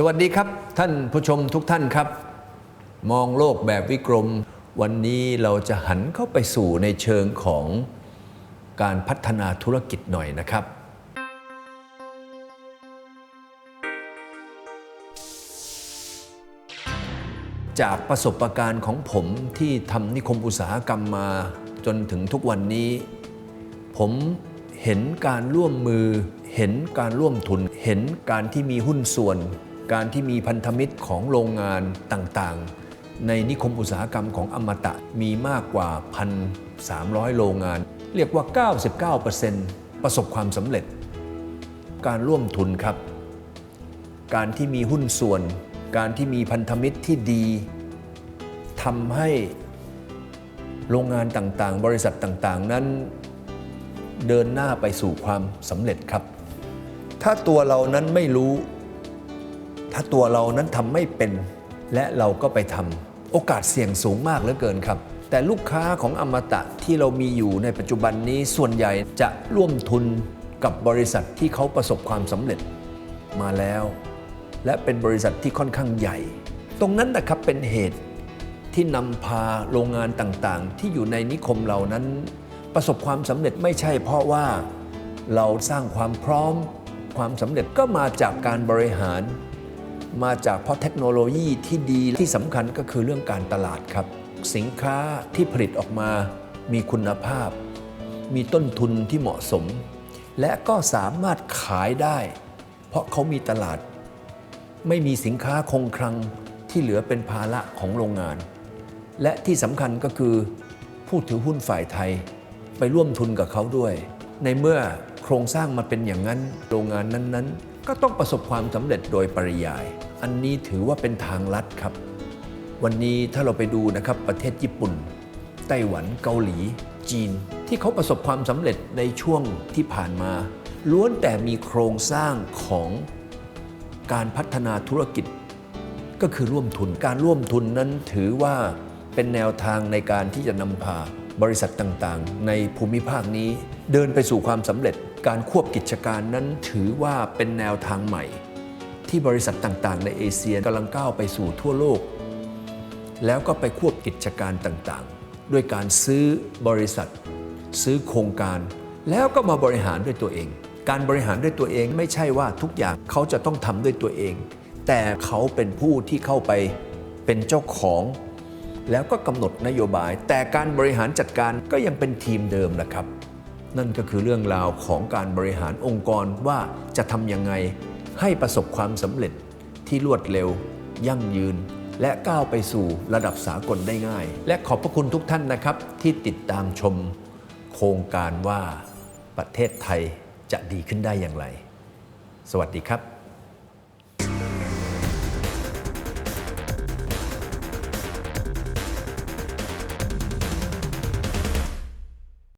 สวัสดีครับท่านผู้ชมทุกท่านครับ มองโลกแบบวิกรม วันนี้เราจะหันเข้าไปสู่ในเชิงของการพัฒนาธุรกิจหน่อยนะครับ จากประสบการณ์ของผมที่ทำนิคมอุตสาหกรรมมาจนถึงทุกวันนี้ ผมเห็นการร่วมมือ เห็นการร่วมทุน เห็นการที่มีหุ้นส่วน การที่มีพันธมิตรของโรงงานต่างๆ ในนิคมอุตสาหกรรมของอมตะมีมากกว่า 1,300 โรงงาน เรียกว่า 99%ประสบความสำเร็จ การร่วมทุนครับ การที่มีหุ้นส่วน การที่มีพันธมิตรที่ดีทำให้โรงงานต่างๆ บริษัทต่างๆ นั้นเดินหน้าไปสู่ความสำเร็จครับ ถ้าตัวเรานั้นไม่รู้ ถ้าตัวเรานั้นทำไม่เป็น และเราก็ไปทำโอกาสเสี่ยงสูงมากเหลือเกินครับ แต่ลูกค้าของอมตะที่เรามีอยู่ในปัจจุบันนี้ส่วนใหญ่จะร่วมทุนกับบริษัทที่เขาประสบความสำเร็จมาแล้ว และเป็นบริษัทที่ค่อนข้างใหญ่ ตรงนั้นนะครับเป็นเหตุที่นำพาโรงงานต่างๆ ที่อยู่ในนิคมเรานั้น ประสบความสำเร็จไม่ใช่เพราะว่าเราสร้างความพร้อม ความสำเร็จก็มาจากการบริหาร มาจากเพราะเทคโนโลยีที่ดีที่สำคัญก็คือเรื่องการตลาดครับ สินค้าที่ผลิตออกมามีคุณภาพ มีต้นทุนที่เหมาะสม และก็สามารถขายได้ เพราะเขามีตลาด ไม่มีสินค้าคงคลังที่เหลือเป็นภาระของโรงงาน และที่สำคัญก็คือผู้ถือหุ้นฝ่ายไทยไปร่วมทุนกับเขาด้วย ในเมื่อโครงสร้างมาเป็นอย่างนั้นโรงงานนั้นๆ ก็ต้องประสบความสำเร็จโดยปริยาย อันนี้ถือว่าเป็นทางลัดครับ วันนี้ถ้าเราไปดูนะครับประเทศญี่ปุ่น ไต้หวันเกาหลี จีน ที่เขาประสบความสำเร็จในช่วงที่ผ่านมา ล้วนแต่มีโครงสร้างของการพัฒนาธุรกิจ ก็คือร่วมทุนการร่วมทุนนั้นถือว่าเป็นแนวทางในการที่จะนำพา บริษัทต่างๆ ในภูมิภาคนี้ เดินไปสู่ความสำเร็จการควบกิจการนั้นถือว่าเป็นแนวทางใหม่ ที่บริษัทต่างๆ ในเอเชียกำลังก้าวไปสู่ทั่วโลก แล้วก็ไปควบกิจการต่างๆ ด้วยการซื้อบริษัท ซื้อโครงการ แล้วก็มาบริหารด้วยตัวเอง การบริหารด้วยตัวเองไม่ใช่ว่าทุกอย่างเขาจะต้องทำด้วยตัวเอง แต่เขาเป็นผู้ที่เข้าไปเป็นเจ้าของ แล้วก็กำหนดนโยบาย แต่การบริหารจัดการก็ยังเป็นทีมเดิมแหละครับ นั่นก็คือเรื่องราวของการบริหารองค์กรว่าจะทำยังไงให้ประสบความสำเร็จที่รวดเร็ว ยั่งยืน และก้าวไปสู่ระดับสากลได้ง่าย และขอบพระคุณทุกท่านนะครับ ที่ติดตามชม โครงการว่าประเทศไทยจะดีขึ้นได้อย่างไร สวัสดีครับ